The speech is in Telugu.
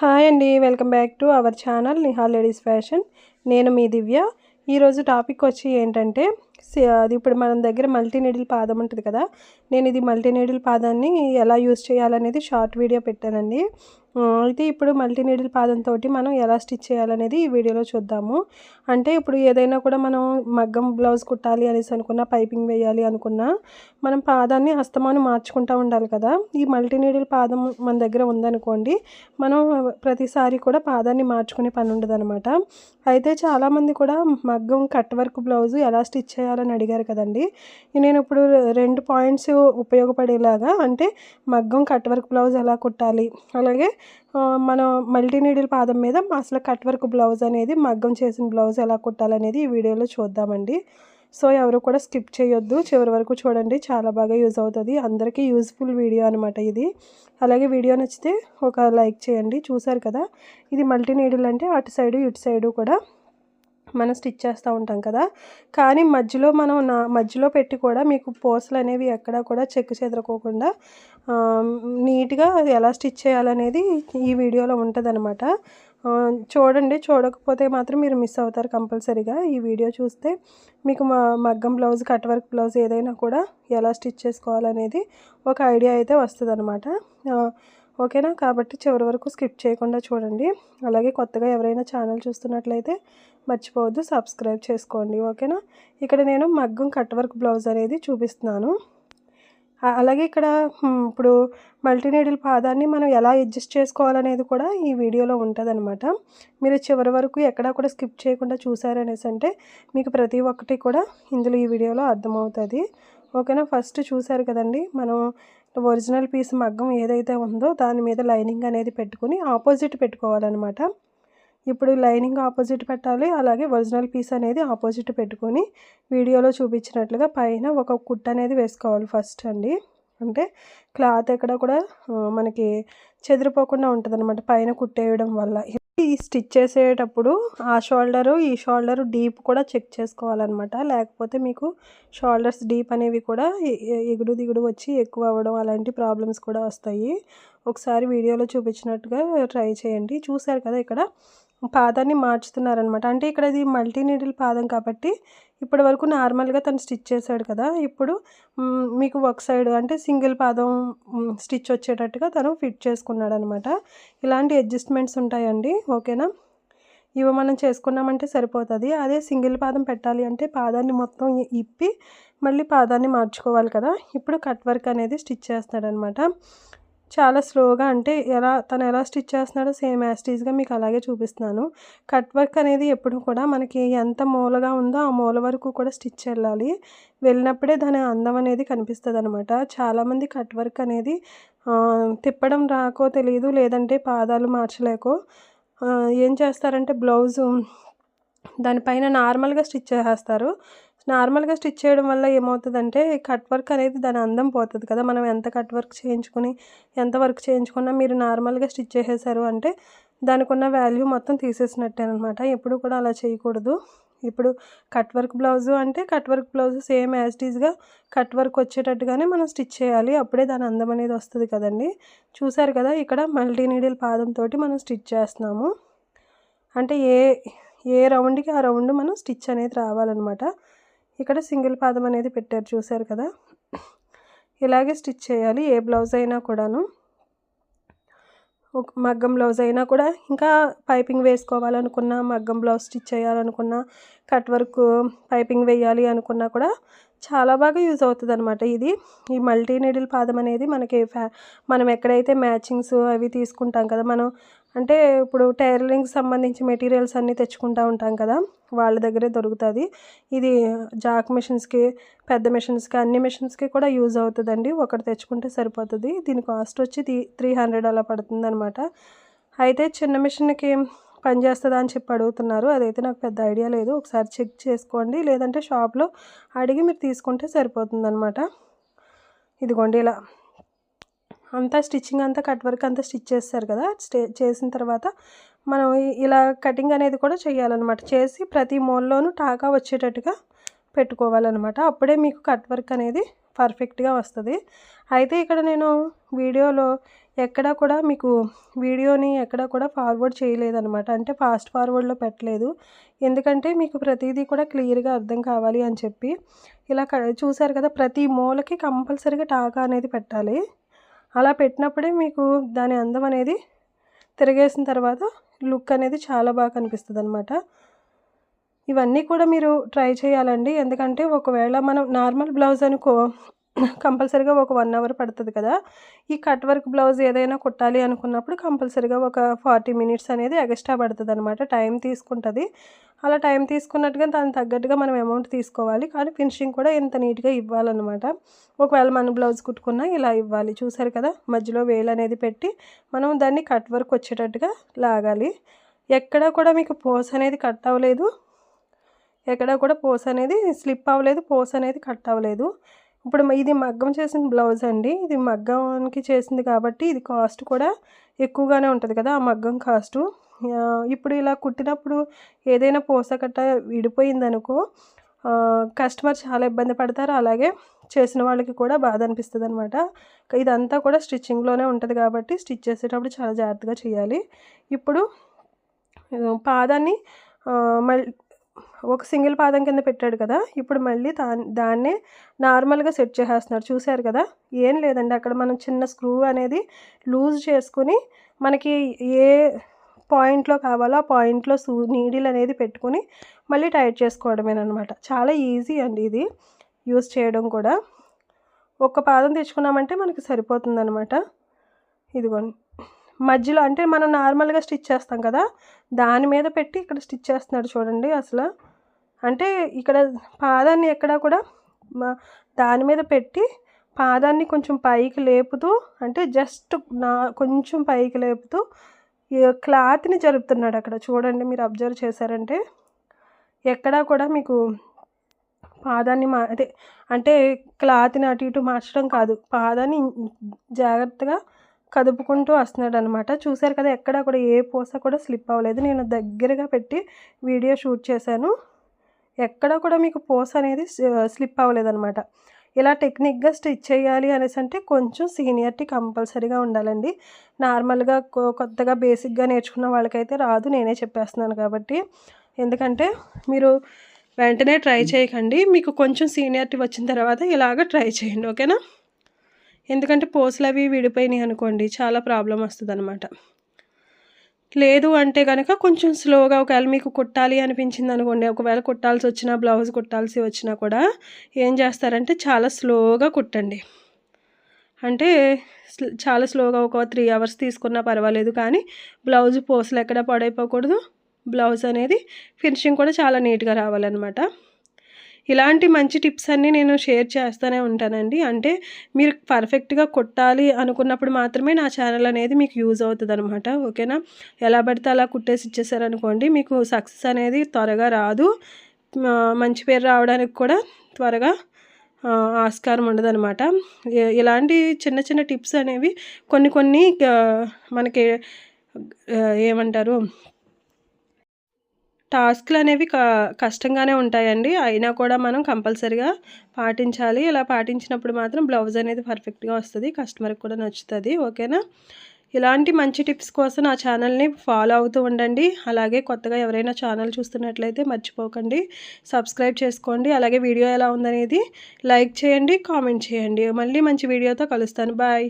హాయ్ అండి welcome back to our channel Nihal ladies fashion. నేను మీ దివ్య. ఈరోజు టాపిక్ వచ్చి ఏంటంటే సి- అది ఇప్పుడు మన దగ్గర మల్టీ నీడిల్ పాదం ఉంటుంది కదా నేను ఇది మల్టీ నీడిల్ పాదాన్ని ఎలా యూస్ చేయాలనేది షార్ట్ వీడియో పెట్టానండి. అయితే ఇప్పుడు మల్టీ నీడిల్ పాదంతో మనం ఎలా స్టిచ్ చేయాలనేది ఈ వీడియోలో చూద్దాము. అంటే ఇప్పుడు ఏదైనా కూడా మనం మగ్గం బ్లౌజ్ కుట్టాలి అనేసి అనుకున్నా పైపింగ్ వేయాలి అనుకున్నా మనం పాదాన్ని అస్తమానం మార్చుకుంటూ ఉండాలి కదా. ఈ మల్టీ నీడిల్ పాదం మన దగ్గర ఉందనుకోండి మనం ప్రతిసారి కూడా పాదాన్ని మార్చుకునే పని ఉండదు అయితే చాలామంది కూడా మగ్గం కట్ వర్క్ బ్లౌజ్ ఎలా స్టిచ్ చేయాలని అడిగారు కదండి. నేను ఇప్పుడు రెండు పాయింట్స్ ఉపయోగపడేలాగా అంటే మగ్గం కట్ వర్క్ బ్లౌజ్ ఎలా కుట్టాలి అలాగే మనం మల్టీ నీడిల్ పాదం మీద అసలు కట్ వర్క్ బ్లౌజ్ అనేది మగ్గం చేసిన బ్లౌజ్ ఎలా కుట్టాలనేది ఈ వీడియోలో చూద్దామండి. సో ఎవరు కూడా స్కిప్ చేయొద్దు. చివరి వరకు చూడండి. చాలా బాగా యూజ్ అవుతుంది. అందరికీ యూజ్ఫుల్ వీడియో అనమాట ఇది. అలాగే వీడియో నచ్చితే ఒక లైక్ చేయండి. చూసారు కదా? ఇది మల్టీ నీడిల్ అంటే అటు సైడు ఇటు సైడు కూడా మనం స్టిచ్ చేస్తూ ఉంటాం కదా. కానీ మధ్యలో మనం నా మధ్యలో పెట్టి కూడా మీకు పోసలు అనేవి ఎక్కడా కూడా చెక్కు చెదరకోకుండా నీట్గా అది ఎలా స్టిచ్ చేయాలనేది ఈ వీడియోలో ఉంటుంది చూడండి చూడకపోతే మాత్రం మీరు మిస్ అవుతారు కంపల్సరీగా. ఈ వీడియో చూస్తే మీకు మా మగ్గం బ్లౌజ్ కట్ వర్క్ బ్లౌజ్ ఏదైనా కూడా ఎలా స్టిచ్ చేసుకోవాలనేది ఒక ఐడియా అయితే వస్తుంది అనమాట ఓకేనా? కాబట్టి చివరి వరకు స్కిప్ చేయకుండా చూడండి. అలాగే కొత్తగా ఎవరైనా ఛానల్ చూస్తున్నట్లయితే మర్చిపోవద్దు సబ్స్క్రైబ్ చేసుకోండి. ఓకేనా? ఇక్కడ నేను మగ్గం కట్ వర్క్ బ్లౌజ్ అనేది చూపిస్తున్నాను. అలాగే ఇక్కడ ఇప్పుడు మల్టీనేడిల్ పాదాన్ని మనం ఎలా అడ్జస్ట్ చేసుకోవాలనేది కూడా ఈ వీడియోలో ఉంటుంది మీరు చివరి వరకు ఎక్కడా కూడా స్కిప్ చేయకుండా చూసారనేసి అంటే మీకు ప్రతి ఒక్కటి కూడా ఇందులో ఈ వీడియోలో అర్థమవుతుంది. ఓకేనా? ఫస్ట్ చూసారు కదండి మనం ఒరిజినల్ పీస్ మగ్గం ఏదైతే ఉందో దాని మీద లైనింగ్ అనేది పెట్టుకుని ఆపోజిట్ పెట్టుకోవాలన్నమాట. ఇప్పుడు లైనింగ్ ఆపోజిట్ పెట్టాలి అలాగే ఒరిజినల్ పీస్ అనేది ఆపోజిట్ పెట్టుకొని వీడియోలో చూపించినట్లుగా పైన ఒక కుట్ అనేది వేసుకోవాలి ఫస్ట్ అండి. అంటే క్లాత్ ఎక్కడ కూడా మనకి చెదిరిపోకుండా ఉంటుంది అనమాట పైన కుట్టేయడం వల్ల. ఈ స్టిచ్ చేసేటప్పుడు ఆ షోల్డరు ఈ షోల్డర్ డీప్ కూడా చెక్ చేసుకోవాలన్నమాట. లేకపోతే మీకు షోల్డర్స్ డీప్ అనేవి కూడా ఎగుడు దిగుడు వచ్చి ఎక్కువ అవ్వడం అలాంటి ప్రాబ్లమ్స్ కూడా వస్తాయి. ఒకసారి వీడియోలో చూపించినట్టుగా ట్రై చేయండి. చూసారు కదా ఇక్కడ? పాదాన్ని మార్చుతున్నారనమాట అంటే ఇక్కడ ఇది మల్టీ నీడిల్ పాదం కాబట్టి ఇప్పటి వరకు నార్మల్గా తను స్టిచ్ చేశాడు కదా. ఇప్పుడు మీకు ఒక సైడ్ అంటే సింగిల్ పాదం స్టిచ్ వచ్చేటట్టుగా తను ఫిట్ చేసుకున్నాడు అనమాట ఇలాంటి అడ్జస్ట్మెంట్స్ ఉంటాయండి. ఓకేనా? ఇవి మనం చేసుకున్నామంటే సరిపోతుంది. అదే సింగిల్ పాదం పెట్టాలి అంటే పాదాన్ని మొత్తం ఇప్పి మళ్ళీ పాదాన్ని మార్చుకోవాలి కదా. ఇప్పుడు కట్ వర్క్ అనేది స్టిచ్ చేస్తాడనమాట చాలా స్లోగా అంటే ఎలా తను ఎలా స్టిచ్ చేస్తున్నాడో సేమ్ యాస్టీజ్గా మీకు అలాగే చూపిస్తున్నాను. కట్ వర్క్ అనేది ఎప్పుడు కూడా మనకి ఎంత మూలగా ఉందో ఆ మూల వరకు కూడా స్టిచ్ వెళ్ళాలి. వెళ్ళినప్పుడే దాని అందం అనేది కనిపిస్తుంది అనమాట చాలామంది కట్ వర్క్ అనేది తిప్పడం రాకో తెలియదు లేదంటే పాదాలు మార్చలేకో. ఏం చేస్తారంటే బ్లౌజు దానిపైన నార్మల్గా స్టిచ్ చేసేస్తారు. నార్మల్గా స్టిచ్ చేయడం వల్ల ఏమవుతుందంటే కట్ వర్క్ అనేది దాని అందం పోతుంది కదా. మనం ఎంత కట్ వర్క్ చేయించుకుని ఎంత వర్క్ చేయించుకున్నా మీరు నార్మల్గా స్టిచ్ చేసేసారు అంటే దానికి ఉన్న వాల్యూ మొత్తం తీసేసినట్టే అనమాట ఎప్పుడు కూడా అలా చేయకూడదు. ఇప్పుడు కట్ వర్క్ బ్లౌజు అంటే cut work blouse same as టీజ్గా cut work వచ్చేటట్టుగానే మనం స్టిచ్ చేయాలి. అప్పుడే దాని అందం అనేది వస్తుంది కదండి. చూసారు కదా ఇక్కడ మల్టీ నీడిల్ పాదంతో మనం స్టిచ్ చేస్తున్నాము. అంటే ఏ ఏ రౌండ్కి ఆ రౌండ్ మనం స్టిచ్ అనేది రావాలన్నమాట. ఇక్కడ సింగిల్ పాదం అనేది పెట్టారు చూసారు కదా? ఇలాగే స్టిచ్ చేయాలి ఏ బ్లౌజ్ అయినా కూడాను. ఒక మగ్గం బ్లౌజ్ అయినా కూడా ఇంకా పైపింగ్ వేసుకోవాలనుకున్నా మగ్గం బ్లౌజ్ స్టిచ్ చేయాలనుకున్నా కట్ వర్క్ పైపింగ్ వేయాలి అనుకున్నా కూడా చాలా బాగా యూజ్ అవుతుంది అనమాట ఇది. ఈ మల్టీ నీడిల్ పాదం అనేది మనకి ఫ్యా మనం ఎక్కడైతే మ్యాచింగ్స్ అవి తీసుకుంటాం కదా మనం అంటే ఇప్పుడు టైలరింగ్కి సంబంధించి మెటీరియల్స్ అన్నీ తెచ్చుకుంటూ ఉంటాం కదా వాళ్ళ దగ్గరే దొరుకుతుంది. ఇది జాక్ మిషన్స్కి పెద్ద మిషన్స్కి అన్ని మిషన్స్కి కూడా యూజ్ అవుతుందండి. ఒకటి తెచ్చుకుంటే సరిపోతుంది. దీని కాస్ట్ వచ్చి త్రీ త్రీ హండ్రెడ్ అలా పడుతుంది అనమాట అయితే చిన్న మిషన్కి పనిచేస్తుందా అని చెప్పి అడుగుతున్నారు. అదైతే నాకు పెద్ద ఐడియా లేదు. ఒకసారి చెక్ చేసుకోండి. లేదంటే షాప్లో అడిగి మీరు తీసుకుంటే సరిపోతుంది అనమాట ఇదిగోండి ఇలా. అంతా స్టిచ్చింగ్ అంతా కట్ వర్క్ అంతా స్టిచ్ చేస్తారు కదా? స్టే చేసిన తర్వాత మనం ఇలా కటింగ్ అనేది కూడా చేయాలన్నమాట. చేసి ప్రతి మోల్లోనూ టాకా వచ్చేటట్టుగా పెట్టుకోవాలన్నమాట. అప్పుడే మీకు కట్ వర్క్ అనేది పర్ఫెక్ట్గా వస్తుంది. అయితే ఇక్కడ నేను వీడియోలో ఎక్కడా కూడా మీకు వీడియోని ఎక్కడా కూడా ఫార్వర్డ్ చేయలేదన్నమాట. అంటే ఫాస్ట్ ఫార్వర్డ్లో పెట్టలేదు. ఎందుకంటే మీకు ప్రతిదీ కూడా క్లియర్గా అర్థం కావాలి అని చెప్పి. ఇలా చూసారు కదా? ప్రతి మూలకి కంపల్సరీగా టాకా అనేది పెట్టాలి. అలా పెట్టినప్పుడే మీకు దాని అందం అనేది తిరిగేసిన తర్వాత లుక్ అనేది చాలా బాగా కనిపిస్తుంది అనమాట ఇవన్నీ కూడా మీరు ట్రై చేయాలండి. ఎందుకంటే ఒకవేళ మనం నార్మల్ బ్లౌజ్ అనుకో కంపల్సరీగా ఒక వన్ అవర్ పడుతుంది కదా. ఈ కట్ వర్క్ బ్లౌజ్ ఏదైనా కుట్టాలి అనుకున్నప్పుడు కంపల్సరీగా ఒక ఫార్టీ మినిట్స్ అనేది ఎక్స్ట్రా పడుతుంది అనమాట టైం తీసుకుంటుంది. అలా టైం తీసుకున్నట్టుగా దానికి తగ్గట్టుగా మనం అమౌంట్ తీసుకోవాలి. కానీ ఫినిషింగ్ కూడా ఇంత నీట్గా ఇవ్వాలన్నమాట. ఒకవేళ మనం బ్లౌజ్ కుట్టుకున్నా ఇలా ఇవ్వాలి. చూసారు కదా? మధ్యలో వేలు అనేది పెట్టి మనం దాన్ని కట్ వర్క్ వచ్చేటట్టుగా లాగాలి. ఎక్కడా కూడా మీకు పోస్ అనేది కట్ అవ్వలేదు. ఎక్కడా కూడా పోస్ అనేది స్లిప్ అవ్వలేదు. పోస్ అనేది కట్ అవ్వలేదు. ఇప్పుడు ఇది మగ్గం చేసిన బ్లౌజ్ అండి. ఇది మగ్గంకి చేసింది కాబట్టి ఇది కాస్ట్ కూడా ఎక్కువగానే ఉంటుంది కదా ఆ మగ్గం కాస్టు. ఇప్పుడు ఇలా కుట్టినప్పుడు ఏదైనా పూస కట్ట విడిపోయిందనుకో కస్టమర్ చాలా ఇబ్బంది పడతారు. అలాగే చేసిన వాళ్ళకి కూడా బాధ అనిపిస్తుంది అనమాట ఇదంతా కూడా స్టిచ్చింగ్లోనే ఉంటుంది కాబట్టి స్టిచ్ చేసేటప్పుడు చాలా జాగ్రత్తగా చేయాలి. ఇప్పుడు పాదాన్ని మళ్ళీ ఒక సింగిల్ పాదం కింద పెట్టాడు కదా ఇప్పుడు మళ్ళీ దా దాన్నే నార్మల్గా సెట్ చేసేస్తున్నారు. చూశారు కదా? ఏం లేదండి. అక్కడ మనం చిన్న స్క్రూ అనేది లూజ్ చేసుకుని మనకి ఏ పాయింట్లో కావాలో ఆ పాయింట్లో సూ నీడిల్ అనేది పెట్టుకుని మళ్ళీ టైట్ చేసుకోవడమేనమాట చాలా ఈజీ అండి ఇది యూస్ చేయడం కూడా. ఒక్క పాదం తెచ్చుకున్నామంటే మనకి సరిపోతుంది అనమాట ఇదిగోండి. మధ్యలో అంటే మనం నార్మల్గా స్టిచ్ చేస్తాం కదా దాని మీద పెట్టి ఇక్కడ స్టిచ్ చేస్తున్నాడు చూడండి అసలు. అంటే ఇక్కడ పాదాన్ని ఎక్కడ కూడా దాని మీద పెట్టి పాదాన్ని కొంచెం పైకి లేపుతూ అంటే జస్ట్ నా కొంచెం పైకి లేపుతూ క్లాత్ని జరుపుతున్నాడు అక్కడ. చూడండి మీరు అబ్జర్వ్ చేశారంటే ఎక్కడా కూడా మీకు పాదాన్ని మా అదే అంటే క్లాత్ని అటు ఇటు మార్చడం కాదు. పాదాన్ని జాగ్రత్తగా కదుపుకుంటూ వస్తున్నాడు అనమాట చూశారు కదా ఎక్కడ కూడా ఏ పూస కూడా స్లిప్ అవ్వలేదు. నేను దగ్గరగా పెట్టి వీడియో షూట్ చేశాను. ఎక్కడ కూడా మీకు పోస్ అనేది స్లిప్ అవ్వలేదన్నమాట. ఇలా టెక్నిక్గా స్టిచ్ చేయాలి అనేసి అంటే కొంచెం సీనియర్టీ కంపల్సరీగా ఉండాలండి. నార్మల్గా కొత్తగా బేసిక్గా నేర్చుకున్న వాళ్ళకైతే రాదు నేనే చెప్పేస్తున్నాను కాబట్టి. ఎందుకంటే మీరు వెంటనే ట్రై చేయకండి. మీకు కొంచెం సీనియర్టీ వచ్చిన తర్వాత ఇలాగ ట్రై చేయండి ఓకేనా? ఎందుకంటే పోస్లు అవి విడిపోయినాయి అనుకోండి చాలా ప్రాబ్లం వస్తుంది అనమాట లేదు అంటే కనుక కొంచెం స్లోగా ఒకవేళ మీకు కుట్టాలి అనిపించింది అనుకోండి ఒకవేళ కుట్టాల్సి వచ్చినా బ్లౌజ్ కుట్టాల్సి వచ్చినా కూడా ఏం చేస్తారంటే చాలా స్లోగా కుట్టండి. అంటే చాలా స్లోగా ఒక త్రీ అవర్స్ తీసుకున్నా పర్వాలేదు కానీ బ్లౌజ్ పోసలు ఎక్కడ పడైపోకూడదు. బ్లౌజ్ అనేది ఫినిషింగ్ కూడా చాలా నీట్గా రావాలన్నమాట. ఇలాంటి మంచి టిప్స్ అన్నీ నేను షేర్ చేస్తూనే ఉంటానండి. అంటే మీరు పర్ఫెక్ట్గా కొట్టాలి అనుకున్నప్పుడు మాత్రమే నా ఛానల్ అనేది మీకు యూజ్ అవుతుంది అనమాట ఓకేనా? ఎలా పడితే అలా కుట్టేసి ఇచ్చేసారనుకోండి మీకు సక్సెస్ అనేది త్వరగా రాదు. మంచి పేరు రావడానికి కూడా త్వరగా ఆస్కారం ఉండదనమాట ఇలాంటి చిన్న చిన్న టిప్స్ అనేవి కొన్ని కొన్ని మనకి ఏమంటారు? టాస్క్లు అనేవి కష్టంగానే ఉంటాయండి. అయినా కూడా మనం కంపల్సరిగా పాటించాలి. ఇలా పాటించినప్పుడు మాత్రం బ్లౌజ్ అనేది పర్ఫెక్ట్గా వస్తుంది. కస్టమర్కి కూడా నచ్చుతుంది. ఓకేనా? ఇలాంటి మంచి టిప్స్ కోసం నా ఛానల్ని ఫాలో అవుతూ ఉండండి. అలాగే కొత్తగా ఎవరైనా ఛానల్ చూస్తున్నట్లయితే మర్చిపోకండి. సబ్స్క్రైబ్ చేసుకోండి. అలాగే వీడియో ఎలా ఉందనేది లైక్ చేయండి కామెంట్ చేయండి. మళ్ళీ మంచి వీడియోతో కలుస్తాను. బాయ్.